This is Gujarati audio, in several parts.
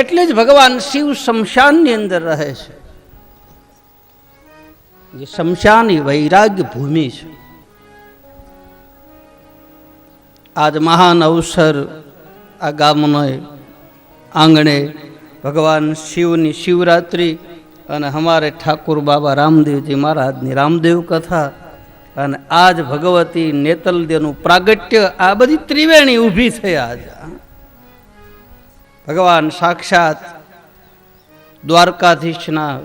એટલે જ ભગવાન શિવ શમશાનની અંદર રહે છે. જે શમશાન એ વૈરાગ્ય ભૂમિ છે. આજ મહાન અવસર આ ગામનોએ આંગણે ભગવાન શિવની શિવરાત્રિ અને અમારે ઠાકુર બાબા રામદેવજી મહારાજની રામદેવ કથા અને આજ ભગવતી નેતલદેવનું પ્રાગટ્ય આ બધી ત્રિવેણી ઊભી થઈ આજ ભગવાન સાક્ષાત દ્વારકાધીશના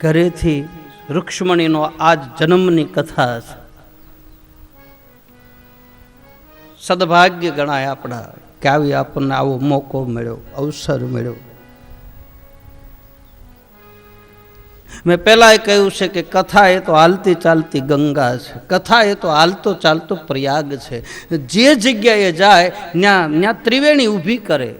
ઘરેથી રૂક્ષ્મણીનો આજ જન્મની કથા છે. સદભાગ્ય ગણાય આપણા કે આવી આપણને આવો મોકો મળ્યો, અવસર મળ્યો. મેં પહેલાં કહ્યું છે કે કથા એ તો હાલતી ચાલતી ગંગા છે. કથા એ તો હાલતો ચાલતો પ્રયાગ છે. જે જગ્યાએ જાય ત્યાં ત્યાં ત્રિવેણી ઊભી કરે.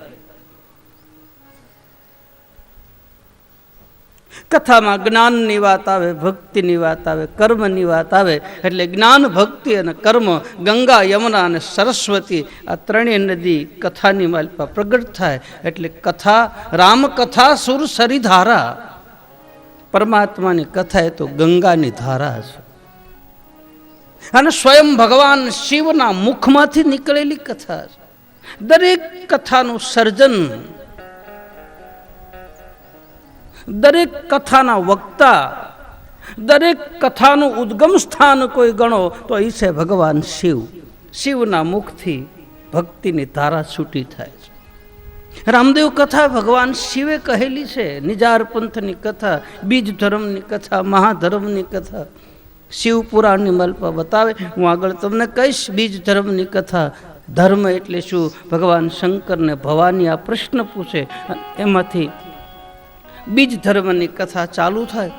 કથામાં જ્ઞાનની વાત આવે, ભક્તિની વાત આવે, કર્મની વાત આવે, એટલે જ્ઞાન, ભક્તિ અને કર્મ, ગંગા, યમુના અને સરસ્વતી આ ત્રણેય નદી કથાની માલપા પ્રગટ થાય. એટલે કથા, રામકથા સુર સરિધારા પરમાત્માની કથા એ તો ગંગાની ધારા છે. અને સ્વયં ભગવાન શિવના મુખમાંથી નીકળેલી કથા છે. દરેક કથાનું સર્જન દરેક કથાના વક્તા, દરેક કથાનું ઉદ્ગમ સ્થાન કોઈ ગણો તો એ છે ભગવાન શિવ. શિવના મુખથી ભક્તિની ધારા છૂટી થાય છે. રામદેવ કથા ભગવાન શિવે કહેલી છે. નિજાર પંથની કથા, બીજ ધર્મની કથા, મહાધર્મની કથા. શિવ પુરાણની મલ્પા બતાવે, હું આગળ તમને કહીશ, બીજ ધર્મની કથા. ધર્મ એટલે શું? ભગવાન શંકરને ભવાની આ પ્રશ્ન પૂછે, એમાંથી બીજ ધર્મની કથા ચાલુ થાય.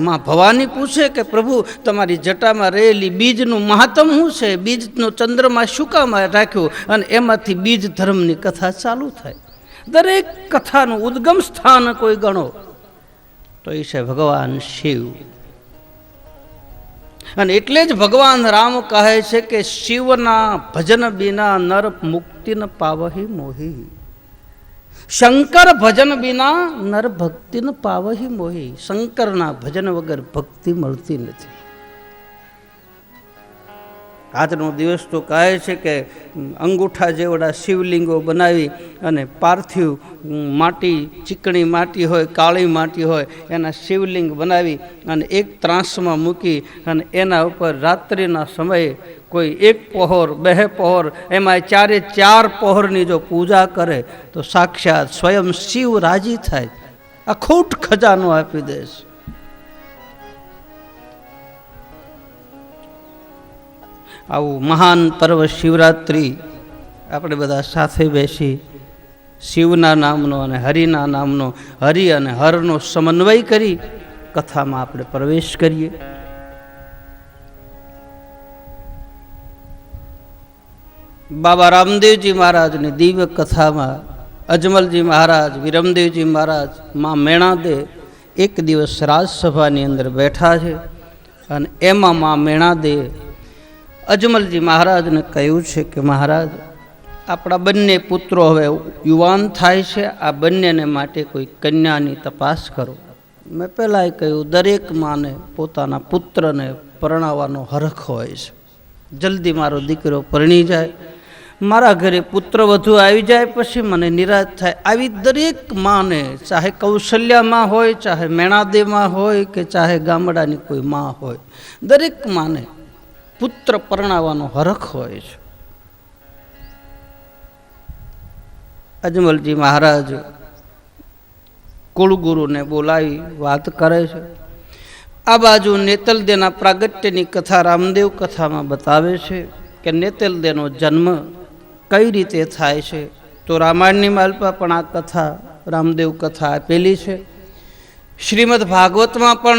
માં ભવાની પૂછે કે, પ્રભુ, તમારી જટામાં રહેલી બીજનું મહાત્મ શું છે? બીજનો ચંદ્રમાં શું રાખ્યું? અને એમાંથી બીજ ધર્મની કથા ચાલુ થાય. દરેક કથાનું ઉદ્ગમ સ્થાન કોઈ ગણો. તો એ છે ભગવાન શિવ. અને એટલે જ ભગવાન રામ કહે છે કે, શિવના ભજન બિના નર મુક્તિ ન પાવહી મોહી. શંકર ભજન વિના નર ભક્તિ પાવહી મોહી. શંકરના ભજન વગર ભક્તિ મળતી નથી. આજનો દિવસ તો કહે છે કે અંગૂઠા જેવડા શિવલિંગો બનાવી અને પાર્થિવ માટી, ચીકણી માટી હોય, કાળી માટી હોય, એના શિવલિંગ બનાવી અને એક ત્રાસમાં મૂકી અને એના ઉપર રાત્રિના સમયે કોઈ એક પહોર, બે પહોર એમાં ચારે ચાર પહોરની જો પૂજા કરે, તો સાક્ષાત સ્વયં શિવ રાજી થાય. અખૂટ ખજાનો આપી દેશ. આવું મહાન પર્વ શિવરાત્રિ આપણે બધા સાથે બેસી શિવના નામનો અને હરિના નામનો, હરિ અને હરનો સમન્વય કરી કથામાં આપણે પ્રવેશ કરીએ. બાબા રામદેવજી મહારાજની દિવ્ય કથામાં અજમલજી મહારાજ, વિરમદેવજી મહારાજ, મા મેણાદે એક દિવસ રાજસભાની અંદર બેઠા છે અને એમાં મા મેણાદે અજમલજી મહારાજને કહ્યું છે કે મહારાજ, આપણા બંને પુત્રો હવે યુવાન થાય છે, આ બંનેને માટે કોઈ કન્યાની તપાસ કરો. મેં પહેલાંય કહ્યું, દરેક માને પોતાના પુત્રને પરણાવવાનો હરખ હોય છે. જલ્દી મારો દીકરો પરણી જાય મારા ઘરે પુત્ર વધુ આવી જાય પછી મને નિરાશ થાય. આવી દરેક માને, ચાહે કૌશલ્યામાં હોય, ચાહે મેણાદેમાં હોય કે ચાહે ગામડાની કોઈ માં હોય, દરેક માને પુત્ર પરણાવવાનો હરખ હોય છે. અજમલજી મહારાજ કુળગુરુને બોલાવી વાત કરે છે. આ બાજુ નેતલદેના પ્રાગટ્યની કથા રામદેવ કથામાં બતાવે છે કે નેતલદેનો જન્મ કઈ રીતે થાય છે? તો રામાયણની માલપા પણ આ કથા, રામદેવ કથા આપેલી છે. શ્રીમદ ભાગવતમાં પણ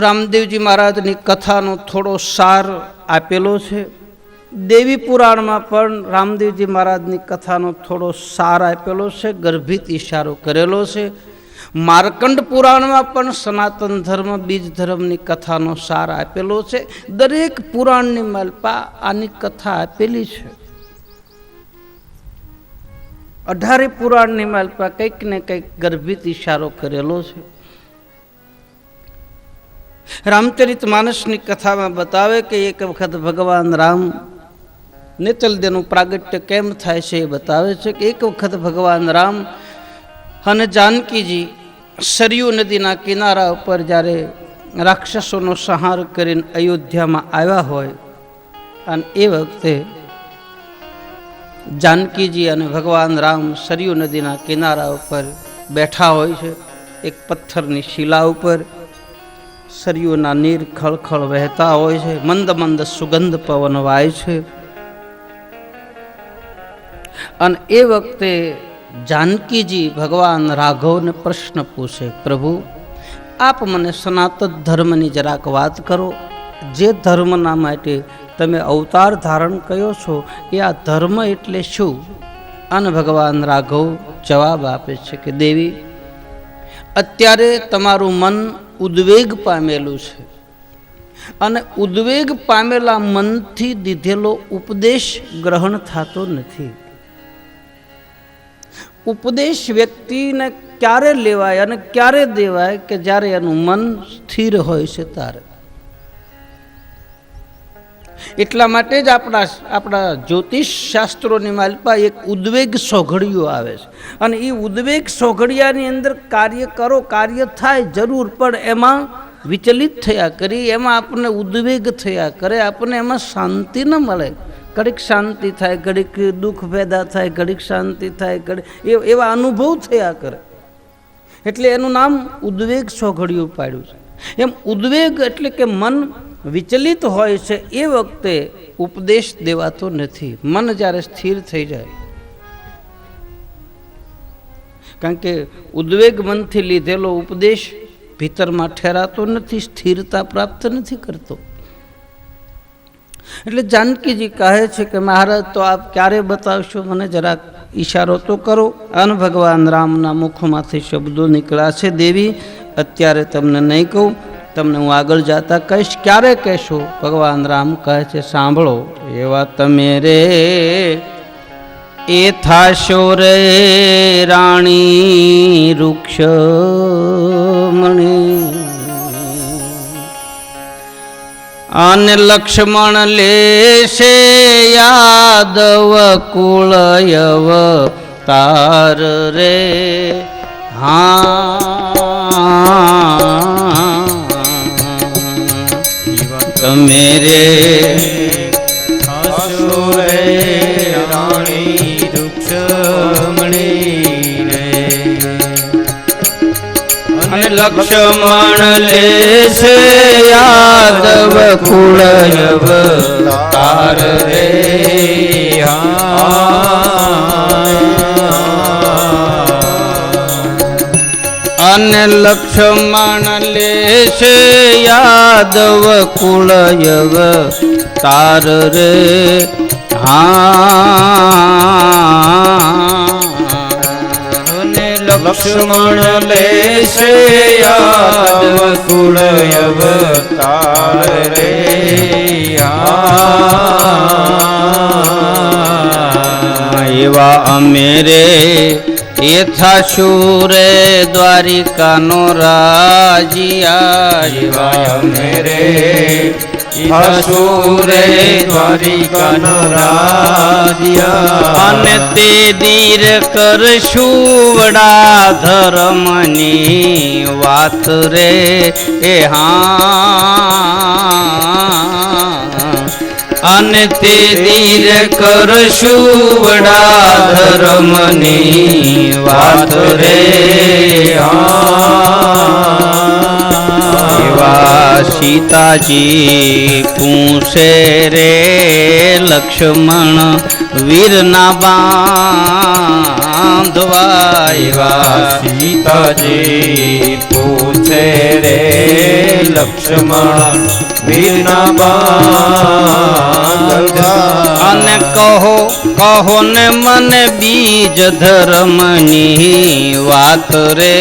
રામદેવજી મહારાજની કથાનો થોડો સાર આપેલો છે. દેવી પુરાણમાં પણ રામદેવજી મહારાજની કથાનો થોડો સાર આપેલો છે, ગર્ભિત ઈશારો કરેલો છે. માર્કંડ પુરાણમાં પણ સનાતન ધર્મ, બીજ ધર્મની કથાનો સાર આપેલો છે. દરેક પુરાણની માલપા આની કથા આપેલી છે. અઢારે પુરાણની માલપા કંઈક ને કંઈક ગર્ભિત ઇશારો કરેલો છે. રામચરિત માનસની કથામાં બતાવે કે એક વખત ભગવાન રામ નેતલદેનું પ્રાગટ્ય કેમ થાય છે એ બતાવે છે કે એક વખત ભગવાન રામ અને જાનકીજી સરયુ નદીના કિનારા ઉપર જ્યારે રાક્ષસોનો સંહાર કરીને અયોધ્યામાં આવ્યા હોય, અને એ વખતે જાનકીજી અને ભગવાન રામ સરયુ નદીના કિનારા ઉપર બેઠા હોય છે, એક પથ્થરની શિલા ઉપર. સરયુના નીર ખળખળ વહેતા હોય છે, મંદ મંદ સુગંધ પવન વાય છે. અને એ વખતે જાનકીજી ભગવાન રાઘવને પ્રશ્ન પૂછે, પ્રભુ, આપ મને સનાતન ધર્મની જરાક વાત કરો. જે ધર્મના માટે તમે અવતાર ધારણ કયો છો એ આ ધર્મ એટલે શું? અને ભગવાન રાઘવ જવાબ આપે છે કે, દેવી, અત્યારે તમારું મન ઉદ્વેગ પામેલું છે અને ઉદ્વેગ પામેલા મનથી દીધેલો ઉપદેશ ગ્રહણ થતો નથી. ઉપદેશ વ્યક્તિને ક્યારે લેવાય અને ક્યારે દેવાય કે જ્યારે એનું મન સ્થિર હોય છે ત્યારે? એટલા માટે જ આપણા આપણા જ્યોતિષ શાસ્ત્રોની માલપા એક ઉદ્વેગ સોઘડિયું આવે છે. અને એ ઉદ્વેગ સોઘડિયાની અંદર કાર્ય કરો, કાર્ય થાય જરૂર, પણ એમાં વિચલિત થયા કરી, એમાં આપણને ઉદ્વેગ થયા કરે, આપણને એમાં શાંતિ ન મળે. ઘડીક શાંતિ થાય, ઘડીક દુઃખ પેદા થાય, ઘડીક શાંતિ થાય, ઘડી એવા અનુભવ થયા કરે. એટલે એનું નામ ઉદ્વેગ સોઘડિયું પાડ્યું છે. એમ ઉદ્વેગ એટલે કે મન વિચલિત હોય છે, એ વખતે ઉપદેશ દેવાતો નથી. મન જ્યારે સ્થિર થઈ જાય. કારણ કે ઉદ્વેગ મનથી લીધેલો ઉપદેશ ભીતરમાં ઠેરાતો નથી, સ્થિરતા પ્રાપ્ત નથી કરતો. એટલે જાનકીજી કહે છે કે, મહારાજ, તો આપ ક્યારે બતાવશો? મને જરાક ઈશારો તો કરો. અન ભગવાન રામના મુખમાંથી શબ્દો નીકળ્યા છે, દેવી, અત્યારે તમને નહીં કહું તમને હું આગળ જતા કહીશ, ક્યારે કહેશો? ભગવાન રામ કહે છે, સાંભળો એવા તમે રે. એ થાશો રે રાણી વૃક્ષ અને લક્ષ્મણ લેશે યાદવ કુળયવ તાર રે. હા. તમે રે અસુરે રાણી રૂક્ષમણી રે. અને લક્ષ્મણ લેશે યાદવ કુળયવ તાર રે. અને લક્ષ્મણ લેશે યાદવ કુળયવ તાર રે હા અને લક્ષ્મણ લેશે યાદવ કુળયવ તાર રે એવા અમે રે એ થાશું રે દ્વારિકાનો રાજિયા મેરે હસુરે દ્વારિકાનો રાજિયા અને તે દીર કરશું વડા ધર્મની વાત રે. એ હા. અને તે દીર કરશું વડા ધર્મની વાત રે. એવા સીતાજી પૂછે રે લક્ષ્મણ વીરના બાંધવા એવા સીતાજી પૂછે રે લક્ષ્મણ બાંધવા અને કહો કહો ને મને બીજ ધર્મની વાત રે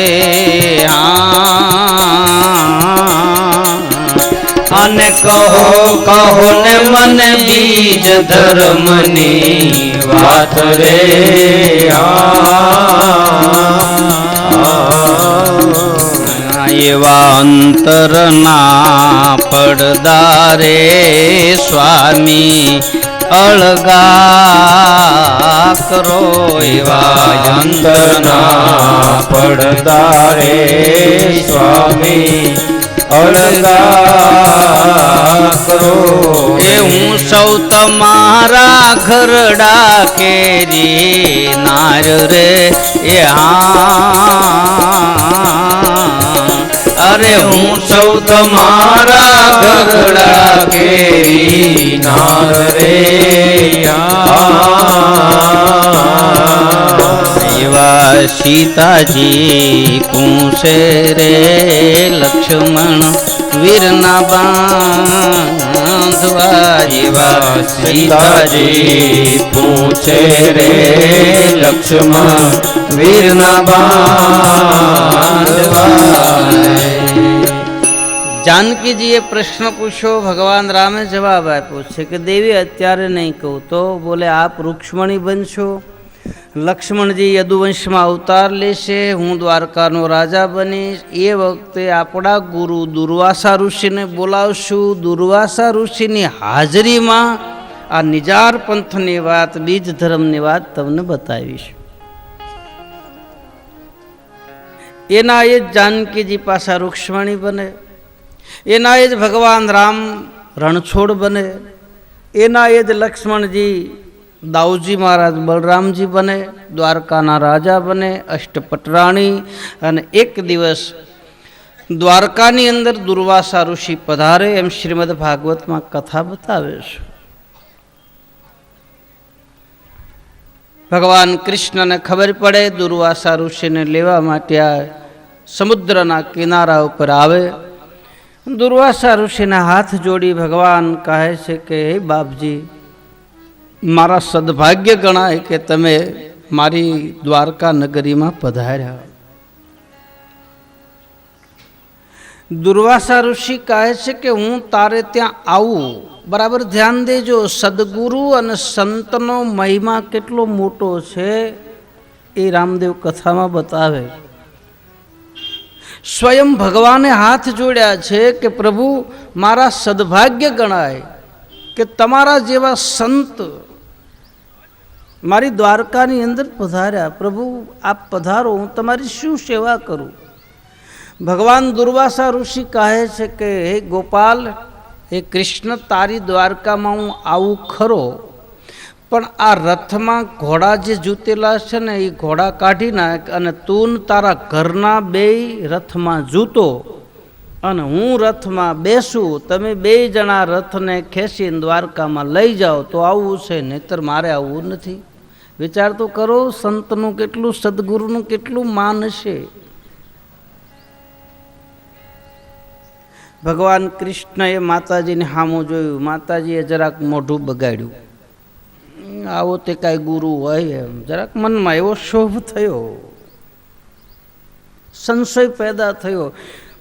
અને કહો કહો ને મને બીજ ધર્મની વાત રે આ એવા અંતરના પડદારે સ્વામી અળગા કરો એવા અંતરના પડદારે સ્વામી અળગા કરો. એ હું સૌ તમારા ઘરડા કેરી નાર રે, એ હા. અરે હું સૌ તમારા ઘરડા કેરી નાર રે. એવા સીતાજી કુંશે રે, લક્ષ્મણ વીરના બાંધવા જેવા સીતાજી પૂછે રે, લક્ષ્મણ વીરના બાંધવા. જાનકીજીએ પ્રશ્ન પૂછ્યો ભગવાન રામે જવાબ આપ્યો છે કે દેવી અત્યારે નહીં કહું તો બોલે આપ રૂક્ષ્મણી બનશો લક્ષ્મણજી યદુવંશમાં અવતાર લેશે હું દ્વારકાનો રાજા બનીશ એ વખતે આપણા ગુરુ દુર્વાસા ઋષિને બોલાવશું। દુર્વાસા ઋષિની હાજરીમાં આ નિજાર પંથની વાત, બીજ ધર્મની વાત તમને બતાવીશ. એના એ જ જાનકીજી પાસા રૂક્ષ્મણી બને. એના એ જ ભગવાન રામ રણછોડ બને. એના એ જ લક્ષ્મણજી દાઉજી મહારાજ બલરામજી બને, દ્વારકાના રાજા બને, અષ્ટપટરાણી અને એક દિવસ દ્વારકાની અંદર દુર્વાસા ઋષિ પધારે એમ શ્રીમદ ભાગવતમાં કથા બતાવે છે. ભગવાન કૃષ્ણને ખબર પડે, દુર્વાસા ઋષિને લેવા માટે આ સમુદ્રના કિનારા ઉપર આવે. દુર્વાસા ઋષિના હાથ જોડી ભગવાન કહે છે કે, હે બાપજી, મારા સદભાગ્ય ગણાય કે તમે મારી દ્વારકા નગરીમાં પધાર્યા. દુર્વાસા ઋષિ કહે છે કે હું તારે ત્યાં આવું. બરાબર, ધ્યાન દેજો, સદગુરુ અને સંતનો મહિમા કેટલો મોટો છે એ રામદેવ કથામાં બતાવે. સ્વયં ભગવાને હાથ જોડ્યા છે કે પ્રભુ, મારા સદભાગ્ય ગણાય કે તમારા જેવા સંત મારી દ્વારકાની અંદર પધાર્યા. પ્રભુ, આપ પધારો, હું તમારી શું સેવા કરું? ભગવાન દુર્વાસા ઋષિ કહે છે કે, હે ગોપાલ, હે કૃષ્ણ, તારી દ્વારકામાં હું આવું ખરો, પણ આ રથમાં ઘોડા જે જૂતેલા છે ને, એ ઘોડા કાઢી નાખ અને તું તારા ઘરના બે રથમાં જૂતો અને હું રથમાં બેસું, તમે બે જણા રથને ખેંચીને દ્વારકામાં લઈ જાઓ, તો આવવું છે, નહીતર મારે આવવું નથી. વિચાર તો કરો, સંતનું કેટલું, સદગુરુનું કેટલું માન છે. ભગવાન કૃષ્ણએ માતાજીને સામું જોયું. માતાજીએ જરાક મોઢું બગાડ્યું. આવો તે કાંઈ ગુરુ હોય એમ. જરાક મનમાં એવો શોભ થયો. સંશય પેદા થયો.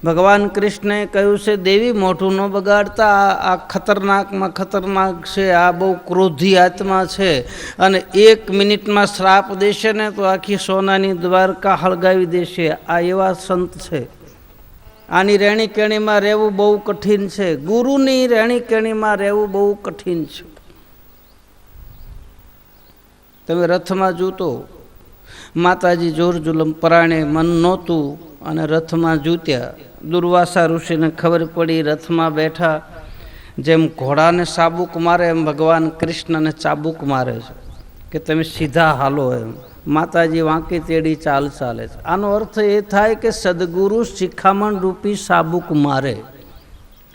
ભગવાન કૃષ્ણએ કહ્યું છે, દેવી, મોઢું ન બગાડતા. આ- ખતરનાકમાં ખતરનાક છે. આ બહુ ક્રોધી આત્મા છે. અને એક મિનિટમાં શ્રાપ દેશે ને તો આખી સોનાની દ્વારકા હળગાવી દેશે. આ એવા સંત છે. આની રહેણી કેણીમાં રહેવું બહુ કઠિન છે. ગુરુની રહેણી કેણીમાં રહેવું બહુ કઠિન છે. તમે રથમાં જૂતો. માતાજી જોર જુલમ પરાણે મન નહોતું અને રથમાં જૂત્યા. દુર્વાસા ઋષિને ખબર પડી રથમાં બેઠા. જેમ ઘોડાને ચાબુક મારે એમ ભગવાન કૃષ્ણને ચાબુક મારે છે. કે તમે સીધા હાલો એમ. માતાજી વાંકી તેડી ચાલ ચાલે છે. આનો અર્થ એ થાય કે સદગુરુ શિખામણ રૂપી સાબુક મારે.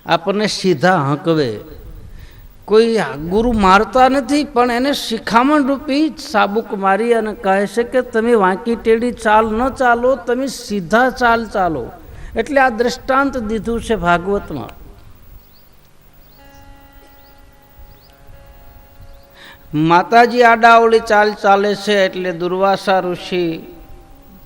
આપણને સીધા હંકવે. કોઈ ગુરુ મારતા નથી, પણ એને શિખામણ રૂપી સાબુક મારી અને કહે છે કે તમે વાંકી ટેડી ચાલ ન ચાલો, તમે સીધા ચાલ ચાલો. એટલે આ દ્રષ્ટાંત દીધું છે ભાગવતમાં. માતાજી આડાવળી ચાલ ચાલે છે એટલે દુર્વાસા ઋષિ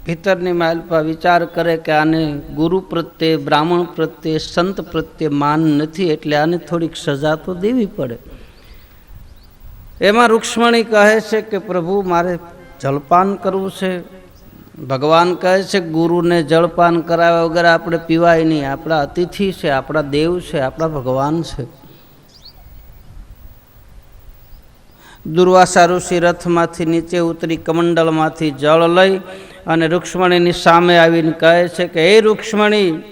ભીતરની માલપા વિચાર કરે કે આને ગુરુ પ્રત્યે, બ્રાહ્મણ પ્રત્યે, સંત પ્રત્યે માન નથી એટલે આને થોડીક સજા તો દેવી પડે. એમાં રૂક્ષ્મણી કહે છે કે પ્રભુ મારે જલપાન કરવું છે. ભગવાન કહે છે ગુરુને જળપાન કરાવ્યા વગર આપણે પીવાય નહીં. આપણા અતિથિ છે, આપણા દેવ છે, આપણા ભગવાન છે. દુર્વાસા ઋષિ રથમાંથી નીચે ઉતરી કમંડલમાંથી જળ લઈ અને રૂક્ષ્મણીની સામે આવીને કહે છે કે, હે રૂક્ષ્મણી,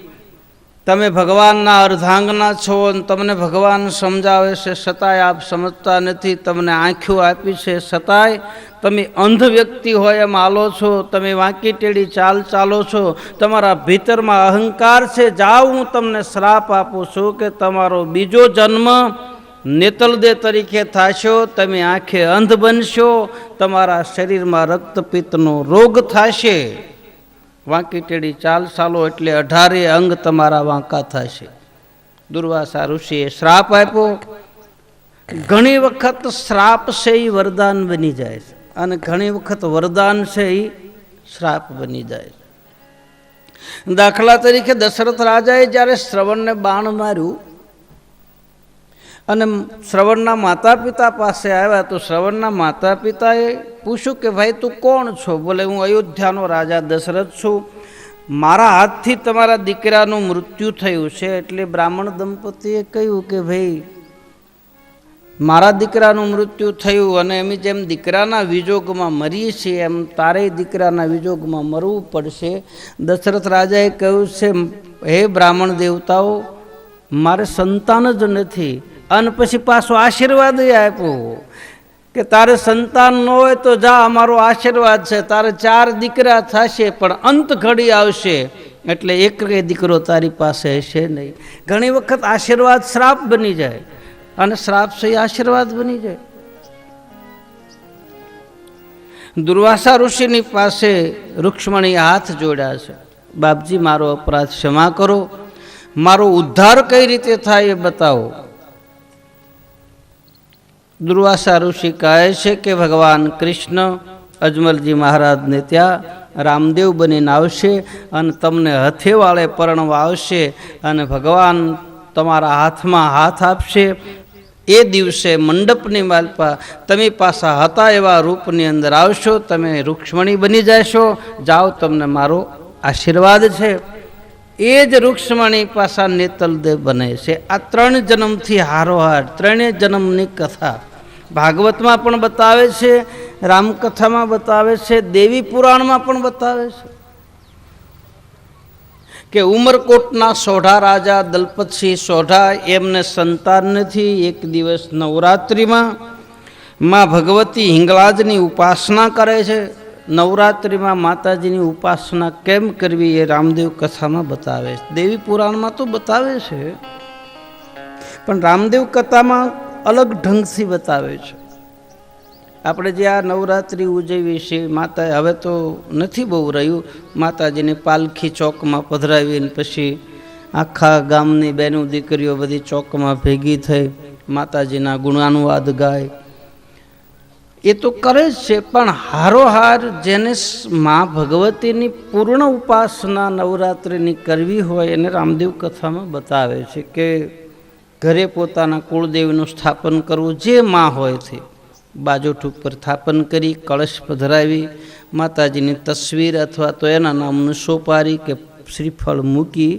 તમે ભગવાનના અર્ધાંગના છો અને તમને ભગવાન સમજાવે છે, છતાંય આપ સમજતા નથી. તમને આંખો આપી છે, છતાંય તમે અંધ વ્યક્તિ હોય એમ આલો છો. તમે વાંકી ટેડી ચાલ ચાલો છો. તમારા ભીતરમાં અહંકાર છે. જાઓ, હું તમને શ્રાપ આપું છું કે તમારો બીજો જન્મ નેતલદે તરીકે થશો, તમે આંખે અંધ બનશો, તમારા શરીરમાં રક્તપિત્તનો રોગ થશે. વાંકી ટેડી ચાલ ચાલો એટલે અઢારે અંગ તમારા વાંકા થશે. દુર્વાસા ઋષિએ શ્રાપ આપ્યો, ઘણી વખત શ્રાપ છે એ વરદાન બની જાય છે. અને ઘણી વખત વરદાન છે એ શ્રાપ બની જાય છે. દાખલા તરીકે દશરથ રાજાએ જ્યારે શ્રવણને બાણ માર્યું અને શ્રવણના માતા પિતા પાસે આવ્યા તો શ્રવણના માતા પિતાએ પૂછ્યું કે, ભાઈ, તું કોણ છો? બોલે, હું અયોધ્યાનો રાજા દશરથ છું. મારા હાથથી તમારા દીકરાનું મૃત્યુ થયું છે. એટલે બ્રાહ્મણ દંપતીએ કહ્યું કે, ભાઈ, મારા દીકરાનું મૃત્યુ થયું અને એમ જેમ દીકરાના વિજોગમાં મરીએ છીએ, એમ તારે દીકરાના વિજોગમાં મરવું પડશે. દશરથ રાજાએ કહ્યું છે, હે બ્રાહ્મણ દેવતાઓ, મારે સંતાન જ નથી. અને પછી પાછો આશીર્વાદ આપ્યો. કે તારે સંતાન ન હોય તો જા, અમારો આશીર્વાદ છે. તારે ચાર દીકરા થશે, પણ અંત ઘડી આવશે. એટલે એક દીકરો તારી પાસે હશે નહીં. ઘણી વખત આશીર્વાદ શ્રાપ બની જાય અને શ્રાપ એ આશીર્વાદ બની જાય. દુર્વાસા ઋષિની પાસે રૂક્ષ્મણી હાથ જોડ્યા છે. બાપજી, મારો અપરાધ ક્ષમા કરો. મારો ઉદ્ધાર કઈ રીતે થાય એ બતાવો. દુર્વાસા ઋષિ કહે છે કે ભગવાન કૃષ્ણ અજમલજી મહારાજને ત્યાં રામદેવ બનીને આવશે અને તમને હથેવાળે પરણવા આવશે અને ભગવાન તમારા હાથમાં હાથ આપશે. એ દિવસે મંડપની માલપા તમે પાછા હતા એવા રૂપની અંદર આવશો, તમે રૂક્ષ્મણી બની જશો. જાઓ, તમને મારો આશીર્વાદ છે. એ જ રૂક્ષ્મણી પાછા નેતલદેવ બને છે. આ ત્રણ જન્મથી હારોહાર, ત્રણેય જન્મની કથા. ભાગવતમાં પણ બતાવે છે, રામકથામાં બતાવે છે, દેવી પુરાણમાં પણ બતાવે છે. કે ઉમરકોટના સોઢા રાજા દલપતસિંહ સોઢા એમને સંતાન નથી. એક દિવસ નવરાત્રિમાં માં ભગવતી હિંગળાજની ઉપાસના કરે છે. નવરાત્રિમાં માતાજીની ઉપાસના કેમ કરવી એ રામદેવ કથામાં બતાવે છે. દેવી પુરાણમાં તો બતાવે છે, પણ રામદેવ કથામાં અલગ ઢંગથી બતાવે છે. આપણે જે આ નવરાત્રિ ઉજવીએ છીએ, માતા હવે તો નથી બહુ રહ્યું. માતાજીને પાલખી ચોકમાં પધરાવીને પછી આખા ગામની બહેનો દીકરીઓ બધી ચોકમાં ભેગી થઈ, માતાજીના ગુણાનુવાદ ગાય. એ તો કરે જ છે, પણ હારોહાર જેને મા ભગવતીની પૂર્ણ ઉપાસના નવરાત્રિની કરવી હોય એને રામદેવ કથામાં બતાવે છે કે ઘરે પોતાના કુળદેવનું સ્થાપન કરવું જે મા હોય તે. બાજોઠ ઉપર સ્થાપન કરી, કળશ પધરાવી, માતાજીની તસવીર અથવા તો એના નામનું સોપારી કે શ્રીફળ મૂકી,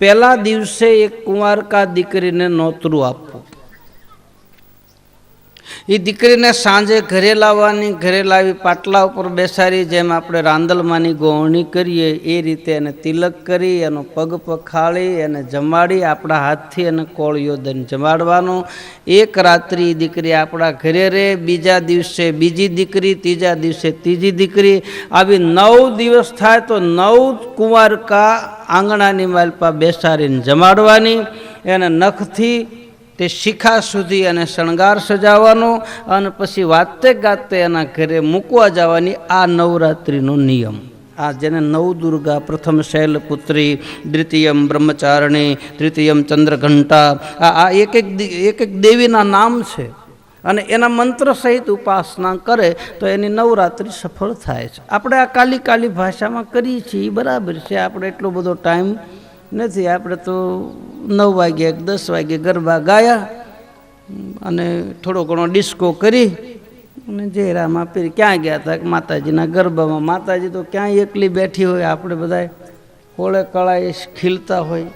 પહેલા દિવસે એક કુંવારકા દીકરીને નોતરું આપવું. એ દીકરીને સાંજે ઘરે લાવવાની, ઘરે લાવી પાટલા ઉપર બેસાડી, જેમ આપણે રાંદલમાંની ગોવણી કરીએ, એ રીતે એને તિલક કરી, એનો પગ પખાળી, એને જમાડી, આપણા હાથથી એને કોળિયો દઈને જમાડવાનો. એક રાત્રિ દીકરી આપણા ઘરે રહે, બીજા દિવસે બીજી દીકરી, ત્રીજા દિવસે ત્રીજી દીકરી. આવી નવ દિવસ થાય તો નવ કુંવારકા આંગણાની માલપા બેસાડીને જમાડવાની. એને નખથી તે શિખા સુધી અને શણગાર સજાવવાનો અને પછી વાતે ગાતે એના ઘરે મૂકવા જવાની આ નવરાત્રિનો નિયમ. આ જેને નવ દુર્ગા, પ્રથમ શૈલપુત્રી, દ્વિતીયમ બ્રહ્મચારણી, તૃતીયમ ચંદ્રઘંટા, આ આ એક એક એક એક દેવીના નામ છે. અને એના મંત્ર સહિત ઉપાસના કરે તો એની નવરાત્રિ સફળ થાય છે. આપણે આ કાલી કાલી ભાષામાં કરીએ છીએ બરાબર છે. આપણે એટલો બધો ટાઈમ નથી. આપણે તો નવ વાગે એક દસ વાગે ગરબા ગાયા અને થોડો ઘણો ડિસ્કો કરી અને જયરામ આપી ક્યાં ગયા હતા માતાજીના ગરબામાં. માતાજી તો ક્યાંય એકલી બેઠી હોય, આપણે બધા કોળે કળાએ ખીલતા હોય.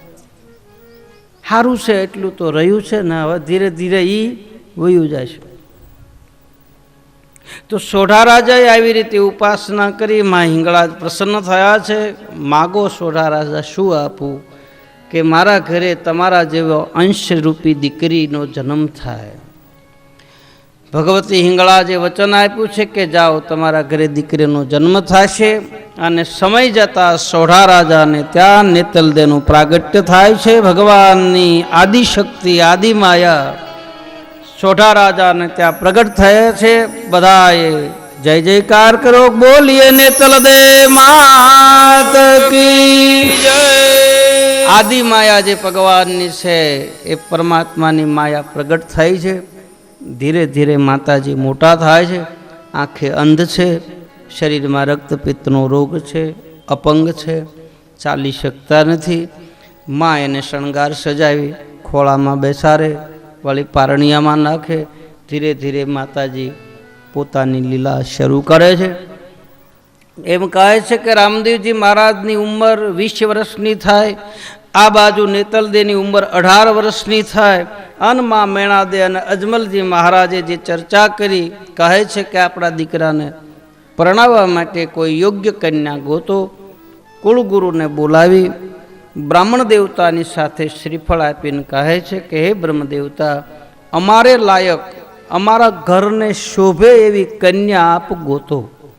સારું છે, એટલું તો રહ્યું છે ને હવે ધીરે ધીરે એ વયું છે તો સોઢા રાજાએ આવી રીતે ઉપાસના કરી, માં હિંગળા પ્રસન્ન થયા છે. માગો સોઢા રાજા, શું આપું? કે મારા ઘરે તમારા જેવો અંશરૂપી દીકરીનો જન્મ થાય. ભગવતી હિંગળાજે વચન આપ્યું છે કે જાઓ, તમારા ઘરે દીકરીનો જન્મ થશે અને સમય જતાં સોઢા રાજાને ત્યાં નેતલદેનું પ્રાગટ્ય થાય છે. ભગવાનની આદિશક્તિ, આદિમાયા સોઢા રાજાને ત્યાં પ્રગટ થયા છે. બધાએ જય જયકાર કરો, બોલીએ નેતલ દે માત કી જય. આદિ માયા જે ભગવાનની છે, એ પરમાત્માની માયા પ્રગટ થઈ છે. ધીરે ધીરે માતાજી મોટા થાય છે. આંખે અંધ છે. શરીરમાં રક્તપિત્તનો રોગ છે. અપંગ છે. ચાલી શકતા નથી. માં એને શણગાર સજાવી, ખોળામાં બેસાડે, વળી પારણિયામાં નાખે. ધીરે ધીરે માતાજી પોતાની લીલા શરૂ કરે છે. એમ કહે છે કે રામદેવજી મહારાજની ઉંમર વીસ વર્ષની થાય, આ બાજુ નેતલદેની ઉંમર અઢાર વર્ષની થાય અનમા મેણાદે અને અજમલજી મહારાજે જે ચર્ચા કરી, કહે છે કે આપણા દીકરાને પરણાવવા માટે કોઈ યોગ્ય કન્યા ગોતો, કુળગુરુને બોલાવી, બ્રાહ્મણ દેવતાની સાથે શ્રીફળ આપીને કહે છે કે, હે બ્રહ્મદેવતા અમારે લાયક, અમારા ઘરને શોભે એવી કન્યા આપ ગોતો.